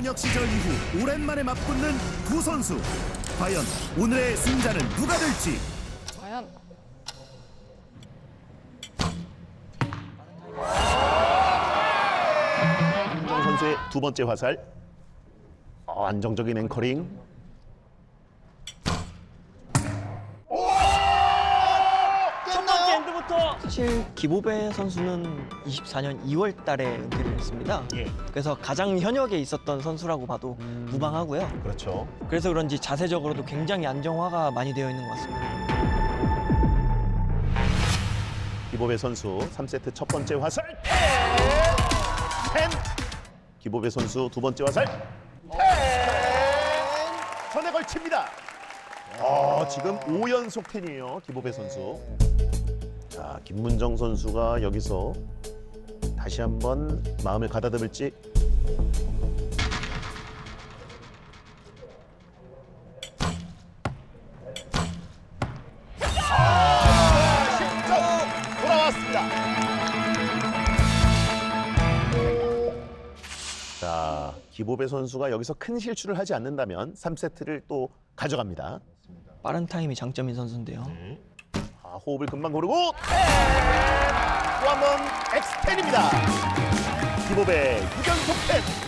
현역 시절 이후 오랜만에 맞붙는 두 선수. 과연 오늘의 승자는 누가 될지. 과연 김정 선수의 두 번째 화살. 어, 안정적인 앵커링. 엔드부터 사실 기보배 선수는 24년 2월 달에 은퇴를 했습니다. 예. 그래서 가장 현역에 있었던 선수라고 봐도 무방하고요. 그렇죠. 그래서 그런지 자세적으로도 굉장히 안정화가 많이 되어 있는 것 같습니다. 기보배 선수 3세트 첫 번째 화살. 텐. 기보배 선수 두 번째 화살. 텐. 선에 걸칩니다. 어, 지금 5연속 텐이에요. 기보배 선수. 자, 김문정 선수가 여기서 다시 한번 마음을 가다듬을지. 아. 자, 기보배 선수가 여기서 큰 실수를 하지 않는다면 3세트를 또 가져갑니다. 빠른 타임이 장점인 선수인데요. 아, 호흡을 금방 고르고 또 한 번 엑스텐입니다. 기보배 6연속 텐.